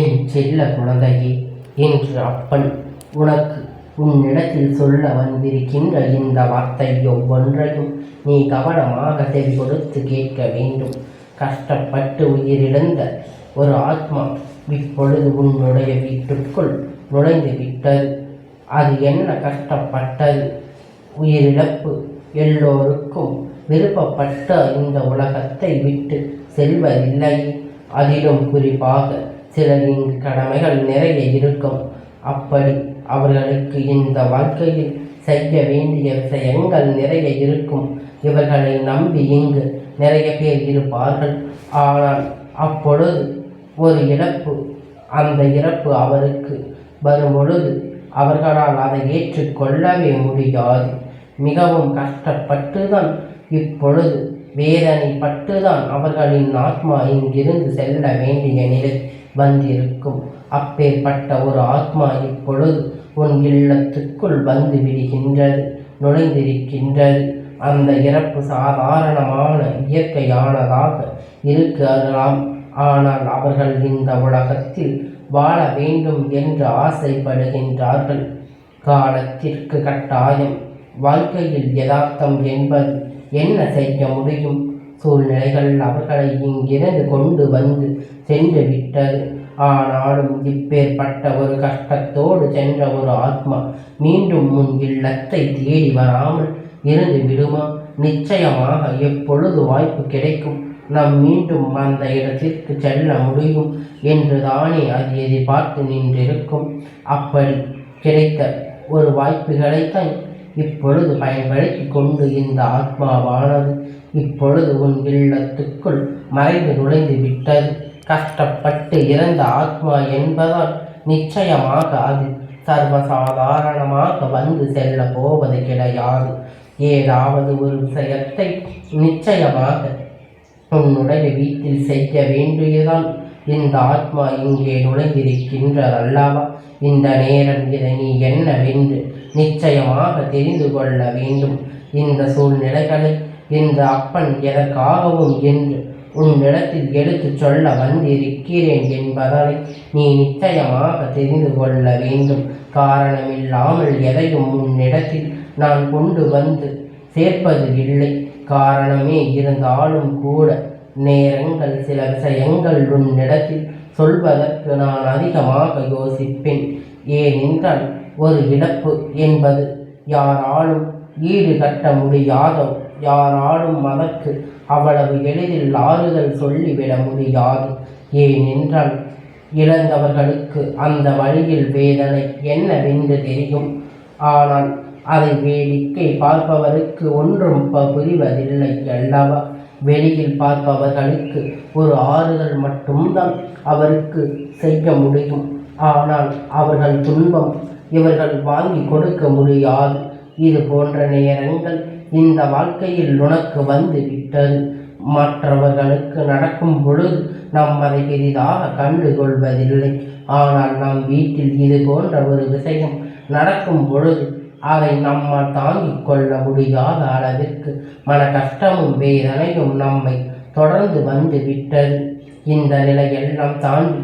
என் செல்ல குழந்தையே என்று அப்பன் உனக்கு உன்னிடத்தில் சொல்ல வந்திருக்கின்ற இந்த வார்த்தை ஒவ்வொன்றையும் நீ கவனமாக செவி கொடுத்து கேட்க வேண்டும். கஷ்டப்பட்டு உயிரிழந்த ஒரு ஆத்மா இப்பொழுது உன்னுடைய வீட்டுக்குள் நுழைந்து விட்டது. அது என்ன கஷ்டப்பட்டது? உயிரிழப்பு எல்லோருக்கும் விருப்பப்பட்ட இந்த உலகத்தை விட்டு செல்வதில்லை. அதிலும் குறிப்பாக சிலர் இங்கு கடமைகள் நிறைய இருக்கும். அப்படி அவர்களுக்கு இந்த வாழ்க்கையில் செய்ய வேண்டிய விஷயங்கள் நிறைய இருக்கும். இவர்களை நம்பி இங்கு நிறைய பேர் இருப்பார்கள். ஆனால் அப்பொழுது ஒரு இழப்பு அந்த இறப்பு அவருக்கு வரும் பொழுது அவர்களால் அதை ஏற்றுக்கொள்ளவே முடியாது. மிகவும் கஷ்டப்பட்டு தான் இப்பொழுது வேதனை தான் அவர்களின் ஆத்மா இங்கிருந்து செல்ல வேண்டிய நிலை வந்திருக்கும். அப்பேற்பட்ட ஒரு ஆத்மா இப்பொழுது உன் இல்லத்துக்குள் வந்து விடுகின்றது நுழைந்திருக்கின்றது. அந்த இறப்பு சாதாரணமான இயற்கையானதாக இருக்கலாம் ஆனால் அவர்கள் இந்த உலகத்தில் வாழ வேண்டும் என்று ஆசைப்படுகின்றார்கள். காலத்திற்கு கட்டாயம் வாழ்க்கையில் யதார்த்தம் என்பது என்ன செய்ய முடியும்? சூழ்நிலைகள் அவர்களை இங்கிருந்து கொண்டு வந்து சென்று விட்டது. ஆனாலும் இப்பேற்பட்ட ஒரு கஷ்டத்தோடு சென்ற ஒரு ஆத்மா மீண்டும் முன் இல்லத்தை தேடி வராமல் இருந்து விடுமா? நிச்சயமாக எப்பொழுது வாய்ப்பு கிடைக்கும்? நாம் மீண்டும் அந்த இடத்திற்கு செல்ல முடியும் என்று தானே அது எதிர்பார்த்து நின்றிருக்கும். அப்படி கிடைத்த ஒரு வாய்ப்புகளைத்தான் இப்பொழுது பயன்படுத்தி கொண்டு இந்த ஆத்மாவானது இப்பொழுது உன் இல்லத்துக்குள் மறைந்து நுழைந்து விட்டது. கஷ்டப்பட்டு இறந்த ஆத்மா என்பதால் நிச்சயமாக அது சர்வசாதாரணமாக வந்து செல்ல போவது கிடையாது. ஏதாவது ஒரு விஷயத்தை நிச்சயமாக உன்னுடைய வீட்டில் செய்ய வேண்டியதான் இந்த ஆத்மா இங்கே நுழைந்திருக்கின்றதல்லவா இந்த நேரம் இதை நீ என்னவென்று நிச்சயமாக தெரிந்து கொள்ள வேண்டும். இந்த சூழ்நிலைகளை இந்த அப்பன் எதற்காகவும் என்று உன்னிடத்தில் எடுத்துச் சொல்ல வந்திருக்கிறேன் என்பதனை நீ நிச்சயமாக தெரிந்து கொள்ள வேண்டும். காரணமில்லாமல் எதையும் உன்னிடத்தில் நான் கொண்டு வந்து சேர்ப்பது இல்லை. காரணமே இருந்தாலும் கூட நேரங்கள் சில விஷயங்கள் உன்னிடத்தில் சொல்வதற்கு நான் அதிகமாக யோசிப்பேன். ஏனென்றால் ஒரு இழப்பு என்பது யாராலும் ஈடு கட்ட முடியாத யாராலும் அதற்கு அவ்வளவு எளிதில் ஆறுதல் சொல்லிவிட முடியாது. ஏனென்றால் இழந்தவர்களுக்கு அந்த வழியில் வேதனை என்னவென்று தெரியும். ஆனால் அதை வேடிக்கை பார்ப்பவருக்கு ஒன்றும் புரிவதில்லை அல்லவா? வெளியில் பார்ப்பவர்களுக்கு ஒரு ஆறுதல் மட்டும்தான் அவருக்கு செய்ய முடியும். ஆனால் அவர்கள் துன்பம் இவர்கள் வாங்கி கொடுக்க முடியாது. இது போன்ற நேரங்கள் இந்த வாழ்க்கையில் உனக்கு வந்து விட்டது. மற்றவர்களுக்கு நடக்கும் பொழுது நாம் அதை பெரிதாக கண்டுகொள்வதில்லை ஆனால் நம் வீட்டில் இது போன்ற ஒரு விஷயம் நடக்கும் பொழுது அதை நம்மால் தாங்கிக் கொள்ள முடியாத அளவிற்கு மன கஷ்டமும் வேதனையும் நம்மை தொடர்ந்து வந்து விட்டது. இந்த நிலையெல்லாம் தாண்டி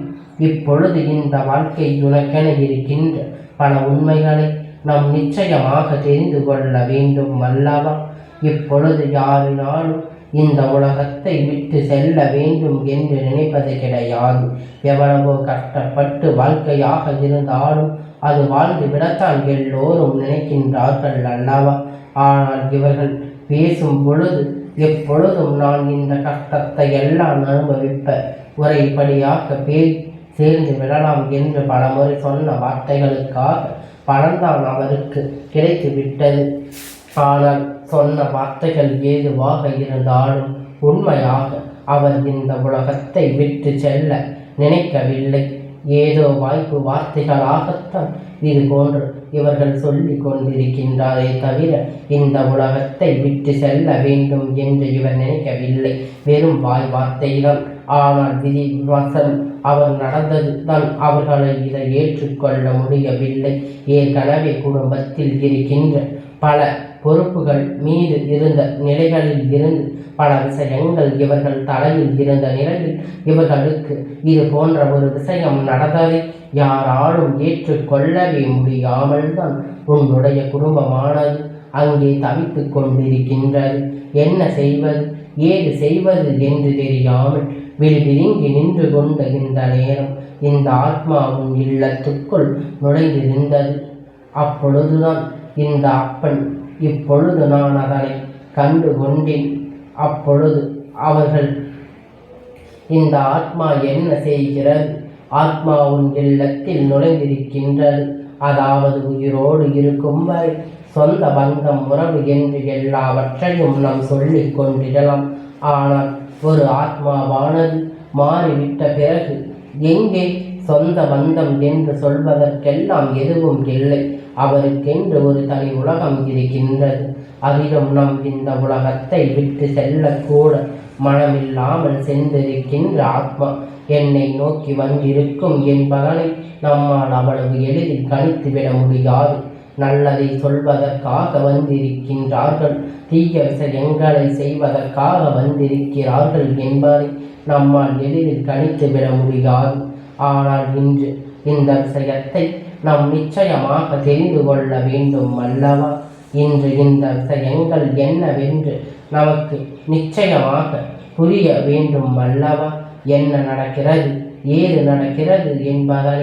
இப்பொழுது இந்த வாழ்க்கை உனக்கென இருக்கின்ற பல உண்மைகளை நாம் நிச்சயமாக தெரிந்து கொள்ள வேண்டும் அல்லவா? இப்பொழுது யாரினாலும் இந்த உலகத்தை விட்டு செல்ல வேண்டும் என்று நினைப்பது கிடையாது. எவ்வளவோ கஷ்டப்பட்டு வாழ்க்கையாக இருந்தாலும் அது வாழ்ந்து விடத்தான் எல்லோரும் நினைக்கின்றார்கள் அல்லவா? ஆனால் இவர்கள் பேசும் பொழுது எப்பொழுதும் நான் இந்த கஷ்டத்தை எல்லாம் அனுபவிப்ப உரைப்படியாக பேசி சேர்ந்து விடலாம் என்று பலமுறை சொன்ன வார்த்தைகளுக்காக பலன்தான் அவருக்கு கிடைத்து விட்டது ஆனால் சொன்ன வார்த்தைகள் ஏதுவாக இருந்தாலும் உண்மையாக அவர் இந்த உலகத்தை விட்டு செல்ல நினைக்கவில்லை. ஏதோ வாய்ப்பு வார்த்தைகளாகத்தான் இது போன்று இவர்கள் சொல்லி கொண்டிருக்கின்றாரே தவிர இந்த உலகத்தை விட்டு செல்ல வேண்டும் என்று இவர் நினைக்கவில்லை. வெறும் வாய் வார்த்தைகள் ஆனால் விதி விமர்சனம் அவர் நடந்தது தான் அவர்களை இதை ஏற்றுக்கொள்ள முடியவில்லை. ஏற்கனவே குடும்பத்தில் இருக்கின்ற பல பொறுப்புகள் மீது இருந்த நிலைகளில் இருந்து பல விஷயங்கள் இவர்கள் தலையில் இருந்த நிலையில் இவர்களுக்கு இது போன்ற ஒரு விஷயம் நடந்ததை யாராலும் ஏற்றுக்கொள்ளவே முடியாமல் தான் உன்னுடைய குடும்பமானது அங்கே தவித்து கொண்டிருக்கின்றது. என்ன செய்வது? ஏது செய்வது என்று தெரியாமல் விழிவிரிங்கி நின்று கொண்ட இந்த நேரம் இந்த ஆத்மாவும் இல்லத்துக்குள் நுழைந்திருந்தது. அப்பொழுதுதான் இந்த அப்பன் இப்பொழுது நான் அதனை கண்டு கொண்டேன். அப்பொழுது அவர்கள் இந்த ஆத்மா என்ன செய்கிறது? ஆத்மாவின் இல்லத்தில் நுழைந்திருக்கின்றது. அதாவது உயிரோடு இருக்கும் வரை சொந்த பந்தம் உறவு என்று எல்லாவற்றையும் நாம் சொல்லிக் கொண்டிடலாம். ஆனால் ஒரு ஆத்மாவானது மாறிவிட்ட பிறகு எங்கே சொந்த பந்தம் என்று சொல்வதற்கெல்லாம் எதுவும் இல்லை. அவருக்கென்று ஒரு தனி உலகம் இருக்கின்றது. அதிலும் நம் இந்த உலகத்தை விட்டு செல்லக்கூட மனமில்லாமல் சென்றிருக்கின்ற ஆத்மா என்னை நோக்கி வந்திருக்கும் என்பதனை நம்மால் அவ்வளவு எளிதில் கணித்துவிட முடியாது. நல்லதை சொல்வதற்காக வந்திருக்கின்றார்கள். தீய விஷயங்களை செய்வதற்காக வந்திருக்கிறார்கள் என்பதை நம்மால் எளிதில் கணித்துவிட முடியாது. ஆனால் இன்று இந்த விஷயத்தை நாம் நிச்சயமாக தெரிந்து கொள்ள வேண்டும் அல்லவா? இன்று இந்த விஷயங்கள் என்னவென்று நமக்கு நிச்சயமாக புரிய வேண்டும் அல்லவா? என்ன நடக்கிறது? ஏது நடக்கிறது என்பதை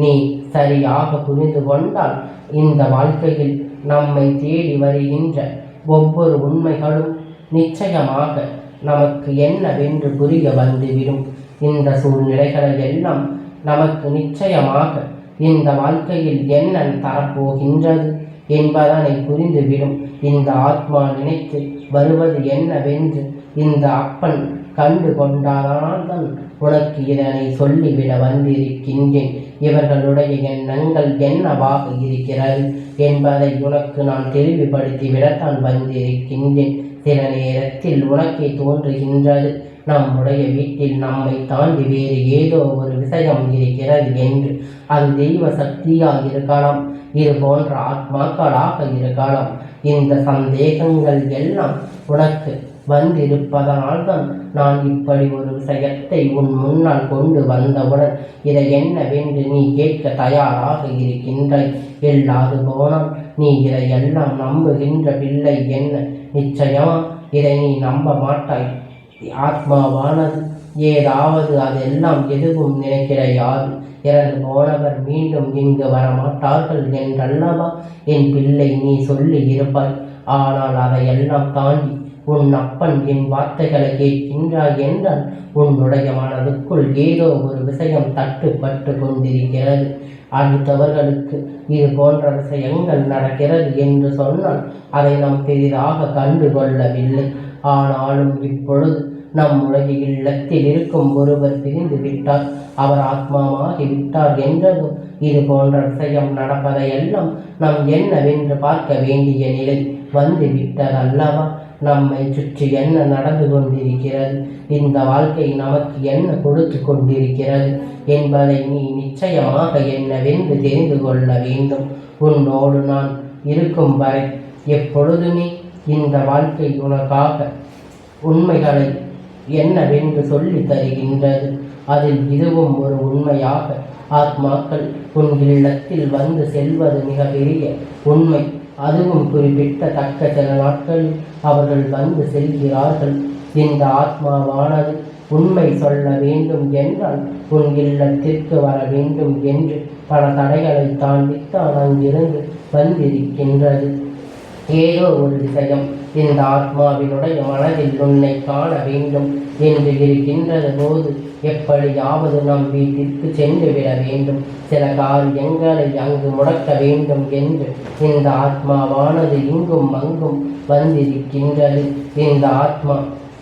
நீ சரியாக புரிந்து கொண்டால் இந்த வாழ்க்கையில் நம்மை தேடி வருகின்ற ஒவ்வொரு உண்மைகளும் நிச்சயமாக நமக்கு என்னவென்று புரிய வந்துவிடும். இந்த சூழ்நிலைகளை எல்லாம் நமக்கு நிச்சயமாக இந்த வாழ்க்கையில் என்ன தரப்போகின்றது என்பதனை புரிந்துவிடும். இந்த ஆத்மா நினைத்து வருவது என்னவென்று இந்த அப்பன் கண்டு கொண்டால்தான் உனக்கு இதனை சொல்லிவிட வந்திருக்கின்றேன். இவர்களுடைய எண்ணங்கள் என்னவாக இருக்கிறது என்பதை உனக்கு நான் தெளிவுபடுத்திவிடத்தான் வந்திருக்கின்றேன். சில நேரத்தில் உனக்கே தோன்றுகின்றது நம்முடைய வீட்டில் நம்மை தாண்டி வேறு ஏதோ ஒரு விஷயம் இருக்கிறது என்று. அது தெய்வ சக்தியாக இருக்கலாம் இது போன்ற ஆத்மாக்களாக இருக்கலாம். இந்த சந்தேகங்கள் எல்லாம் உனக்கு வந்திருப்பதனால்தான் நான் இப்படி ஒரு விஷயத்தை உன் முன்னால் கொண்டு வந்தவுடன் இதை என்னவென்று நீ கேட்க தயாராக இருக்கின்றாய். இல்லாது போனால் நீ இதை எல்லாம் நம்புகின்ற பிள்ளை என்ன? நிச்சயமா இதை நீ நம்ப மாட்டாய். ஆத்மாவானது ஏதாவது அதெல்லாம் எதுவும் நினைக்கிற யாரு இறந்து போனவர் மீண்டும் இங்கு வரமாட்டார்கள் என்றல்லவா? என் பிள்ளை நீ சொல்லி இருப்பாய். ஆனால் அதையெல்லாம் தாண்டி உன் அப்பன் என் வார்த்தைகளை கேட்கின்றாய் என்றால் உன்னுடைய மனதுக்குள் ஏதோ ஒரு விஷயம் தட்டுப்பட்டு கொண்டிருக்கிறது. அடுத்தவர்களுக்கு இது போன்ற விஷயங்கள் நடக்கிறது என்று சொன்னால் அதை நாம் பெரிதாக கண்டுகொள்ளவில்லை. ஆனாலும் இப்பொழுது நம்முடைய இல்லத்தில் இருக்கும் ஒருவர் பிரிந்து விட்டார். அவர் ஆத்மாவாகி விட்டார் என்றதும் இது போன்ற விஷயம் நடப்பதையெல்லாம் நாம் என்னவென்று பார்க்க வேண்டிய நிலை வந்து விட்டதல்லவா? நம்மை சுற்றி என்ன நடந்து கொண்டிருக்கிறது? இந்த வாழ்க்கை நமக்கு என்ன கொடுத்து கொண்டிருக்கிறது? என்பதை நீ நிச்சயமாக என்னவென்று தெரிந்து கொள்ள வேண்டும். உன்னோடு நான் இருக்கும் வரை எப்பொழுதுமே இந்த வாழ்க்கை உனக்காக உண்மைகளை என்னவென்று சொல்லி தருகின்றது. அதில் இதுவும் ஒரு உண்மையாக. ஆத்மாக்கள் உன் இல்லத்தில் வந்து செல்வது மிக பெரிய உண்மை. அதுவும் குறிப்பிட்ட தக்க சில நாட்களில் அவர்கள் வந்து செல்கிறார்கள். இந்த ஆத்மாவானது உண்மை சொல்ல வேண்டும் என்றால் உன் இல்லத்திற்கு வர வேண்டும் என்று பல தடைகளை தாண்டித்தான் அங்கிருந்து வந்திருக்கின்றது. ஏதோ ஒரு விஷயம். இந்த ஆத்மாவினுடைய மனதில் உன்னை காண வேண்டும் என்று இருக்கின்றது போது எப்படியாவது நம் வீட்டிற்கு சென்று விட வேண்டும். சில காரியங்களை அங்கு முடக்க வேண்டும் என்று இந்த ஆத்மாவானது இங்கும் அங்கும் வந்திருக்கின்றது. இந்த ஆத்மா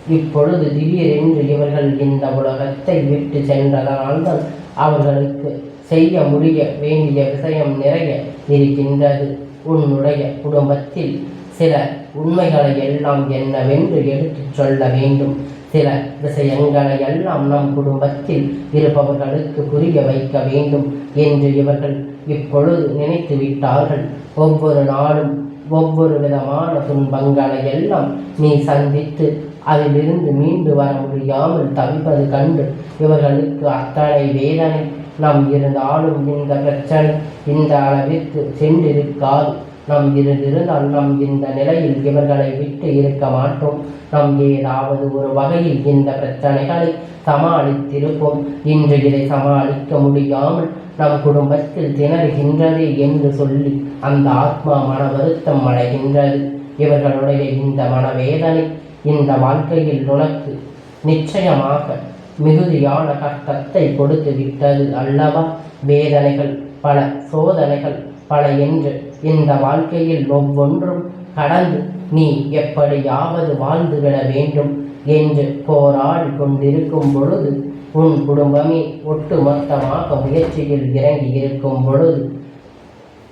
இப்பொழுது திடீரென்று இவர்கள் இந்த உலகத்தை விட்டு சென்றதனால்தான் அவர்களுக்கு செய்ய முடிய வேண்டிய விஷயம் நிறைய இருக்கின்றது. உன்னுடைய குடும்பத்தில் சில உண்மைகளை எல்லாம் என்னவென்று எடுத்துச் சொல்ல வேண்டும். சில விஷயங்களை எல்லாம் நம் குடும்பத்தில் இருப்பவர்களுக்கு புரிய வைக்க வேண்டும் என்று இவர்கள் இப்பொழுது நினைத்து விட்டார்கள். ஒவ்வொரு நாளும் ஒவ்வொரு விதமான துன்பங்களை எல்லாம் நீ சந்தித்து அதிலிருந்து மீண்டு வர முடியாமல் தவிப்பது கண்டு இவர்களுக்கு அத்தனை வேதனை நம் இருந்தாலும் இந்த பிரச்சனை இந்த அளவிற்கு சென்றிருக்காது. நம் இருந்திருந்தால் நம் இந்த நிலையில் இவர்களை விட்டு இருக்க மாட்டோம். நம் ஏதாவது ஒரு வகையில் இந்த பிரச்சனைகளை சமாளித்திருப்போம். இன்று இதை சமாளிக்க முடியாமல் நம் குடும்பத்தில் திணறுகின்றது என்று சொல்லி அந்த ஆத்மா மன வருத்தம் அடைகின்றது. இவர்களுடைய இந்த மனவேதனை இந்த வாழ்க்கையில் உனக்கு நிச்சயமாக மிகுதியான கஷ்டத்தை கொடுத்து விட்டது அல்லவா? வேதனைகள் பல சோதனைகள் பல என்று இந்த வாழ்க்கையில் ஒவ்வொன்றும் கடந்து நீ எப்படியாவது வாழ்ந்துவிட வேண்டும் என்று போராடி கொண்டிருக்கும் பொழுது உன் குடும்பமே ஒட்டுமொத்தமாக முயற்சியில் இறங்கி இருக்கும் பொழுது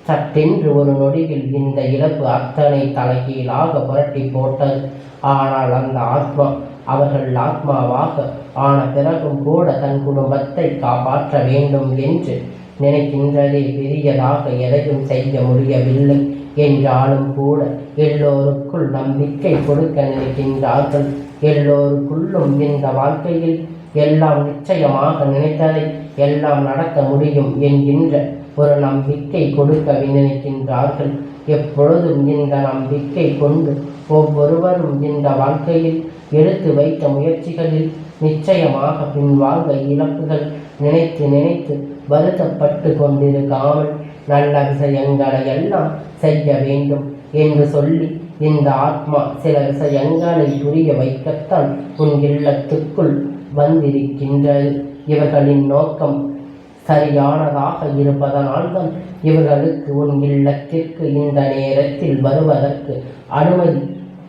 சட்டென்று ஒரு நொடியில் இந்த இழப்பு அத்தனை தலைகீழாக புரட்டி போட்டது. ஆனால் அந்த ஆத்மா அவர்கள் ஆத்மாவாக ஆன பிறகும் கூட தன் குடும்பத்தை காப்பாற்ற வேண்டும் என்று நினைக்கின்றதே பெரியதாக எதையும் செய்ய முடியவில்லை என்றாலும் கூட எல்லோருக்குள் நம்பிக்கை கொடுக்க நினைக்கின்றார்கள். எல்லோருக்குள்ளும் இந்த வாழ்க்கையில் எல்லாம் நிச்சயமாக நினைத்ததை எல்லாம் நடக்க முடியும் என்கின்ற ஒரு நம்பிக்கை கொடுக்க நினைக்கின்றார்கள். எப்பொழுதும் இந்த நம்பிக்கை கொண்டு ஒவ்வொருவரும் இந்த வாழ்க்கையில் எடுத்து வைத்த முயற்சிகளில் நிச்சயமாக பின்வாங்க இழப்புகள் நினைத்து நினைத்து வருத்தப்பட்டு கொண்டிருக்காமல் நல்ல விஷயங்களை எல்லாம் செய்ய வேண்டும் என்று சொல்லி இந்த ஆத்மா சில விஷயங்களை புரிய வைக்கத்தான் உன் இல்லத்துக்குள் வந்திருக்கின்றது. இவர்களின் நோக்கம் சரியானதாக இருப்பதனால்தான் இவர்களுக்கு உன் இல்லத்திற்கு இந்த நேரத்தில் வருவதற்கு அனுமதி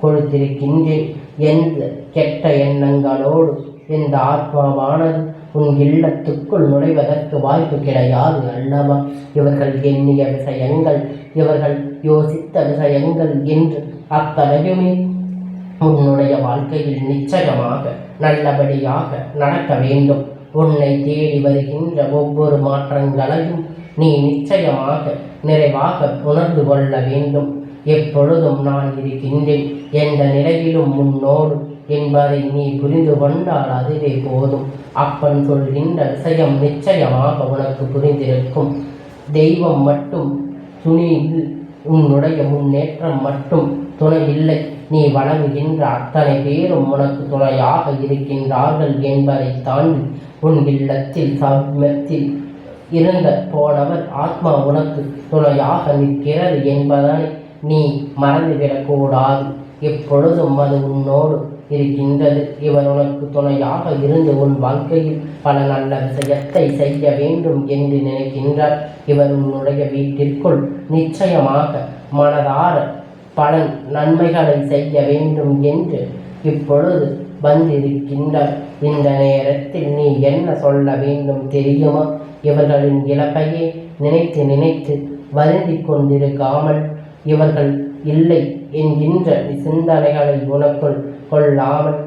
கொடுத்திருக்கின்றேன். எந்த கெட்ட எண்ணங்களோடு இந்த ஆத்மாவானது உன் இல்லத்துக்குள் நுழைவதற்கு வாய்ப்பு கிடையாது அல்லவா இவர்கள் எண்ணிய விஷயங்கள் இவர்கள் யோசித்த விஷயங்கள் என்று அத்தனையுமே உன்னுடைய வாழ்க்கையில் நிச்சயமாக நல்லபடியாக நடக்க வேண்டும். உன்னை தேடி வருகின்ற ஒவ்வொரு மாற்றங்களையும் நீ நிச்சயமாக நிறைவாக உணர்ந்து கொள்ள வேண்டும். எப்பொழுதும் நான் இருக்கின்றேன். எந்த நிலையிலும் முன்னோடு என்பதை நீ புரிந்து கொண்டால் அதுவே போதும். அப்பன் சொல்கின்ற விஷயம் நிச்சயமாக உனக்கு புரிந்திருக்கும். தெய்வம் மட்டும் துணியில் உன்னுடைய முன்னேற்றம் மட்டும் துணை இல்லை. நீ வணங்குகின்ற அத்தனை பேரும் உனக்கு துணையாக இருக்கின்றார்கள் என்பதை தாண்டி உன் இல்லத்தில் சமத்தில் இருந்த போனவர் ஆத்மா உனக்கு துணையாக நிற்கிறது என்பதை நீ மறந்துவிடக்கூடாது. எப்பொழுதும் அது உன்னோடு இருக்கின்றது. இவர் உனக்கு துணையாக இருந்து உன் வாழ்க்கையில் பல நல்ல விஷயத்தை செய்ய வேண்டும் என்று நினைக்கின்றார். இவர் உன்னுடைய வீட்டிற்குள் நிச்சயமாக மனதார பல நன்மைகளை செய்ய வேண்டும் என்று இப்பொழுது வந்திருக்கின்றார். இந்த நேரத்தில் நீ என்ன சொல்ல வேண்டும் தெரியுமா? இவர்களின் இழப்பையே நினைத்து நினைத்து வருந்தி கொண்டிருக்காமல் இவர்கள் இல்லை என்கின்ற சிந்தனைகளை உனக்குள் கொள்ளாமல்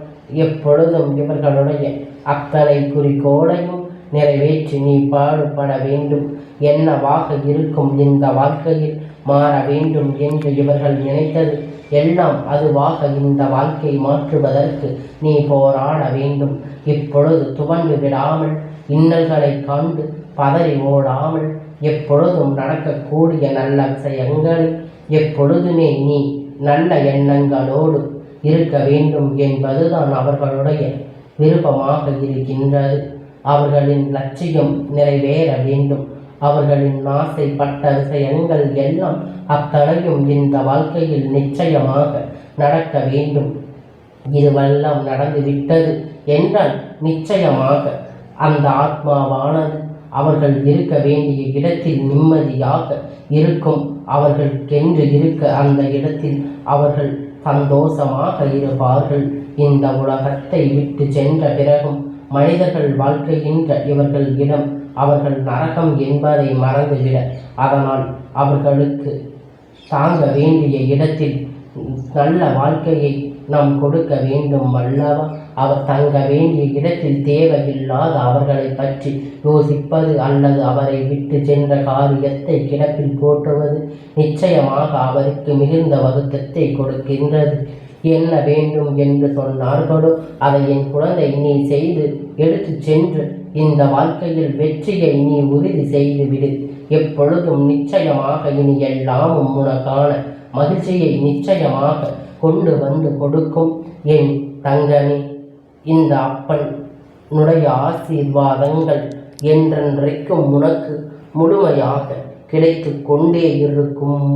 எப்பொழுதும் இவர்களுடைய அத்தனை குறிக்கோளையும் நிறைவேற்றி நீ பாடுபட வேண்டும். என்னவாக இருக்கும் இந்த வாழ்க்கையில் மாற வேண்டும் என்று இவர்கள் நினைத்தது. எல்லாம் அதுவாக இந்த வாழ்க்கை மாற்றுவதற்கு நீ போராட வேண்டும். இப்பொழுது துவண்டு விடாமல் இன்னல்களை கண்டு பதறி ஓடாமல் எப்பொழுதும் நடக்கக்கூடிய நல்ல விஷயங்களை எப்பொழுதுமே நீ நல்ல எண்ணங்களோடு இருக்க வேண்டும் என்பதுதான் அவர்களுடைய விருப்பமாக இருக்கின்றது. அவர்களின் லட்சியம் நிறைவேற வேண்டும். அவர்களின் ஆசைப்பட்ட விஷயங்கள் எல்லாம் அத்தனையும் இந்த வாழ்க்கையில் நிச்சயமாக நடக்க வேண்டும். இதுவெல்லாம் நடந்துவிட்டது என்றால் நிச்சயமாக அந்த ஆத்மாவானது அவர்கள் இருக்க வேண்டிய இடத்தில் நிம்மதியாக இருக்கும். அவர்களுக்கென்று இருக்க அந்த இடத்தில் அவர்கள் சந்தோஷமாக இருப்பார்கள். இந்த உலகத்தை விட்டு சென்ற பிறகும் மனிதர்கள் வாழ்க்கையின்ற இவர்கள் இடம் அவர்கள் நரகம் என்பதை மறந்துவிட. அதனால் அவர்களுக்கு தாங்க வேண்டிய இடத்தில் நல்ல வாழ்க்கையை நாம் கொடுக்க வேண்டும் அல்லவா? அவர் தங்க வேண்டிய இடத்தில் தேவையில்லாத அவர்களை பற்றி யோசிப்பது அல்லது அவரை விட்டு சென்ற காரியத்தை கிடப்பில் போற்றுவது நிச்சயமாக அவருக்கு மிகுந்த வருத்தத்தை கொடுக்கின்றது. என்ன வேண்டும் என்று சொன்னார்களோ அதை என் குழந்தை நீ செய்து எடுத்துச் சென்று இந்த வாழ்க்கையில் வெற்றியை நீ உறுதி செய்து விடு எப்பொழுதும் நிச்சயமாக இனி எல்லாமும் உனக்கான மகிழ்ச்சியை நிச்சயமாக கொண்டு வந்து கொடுக்கும். என் தங்கமே இந்த அப்பனுடைய ஆசீர்வாதங்கள் என்றென்றைக்கும் உனக்கு முழுமையாக கிடைத்து கொண்டே இருக்கும்.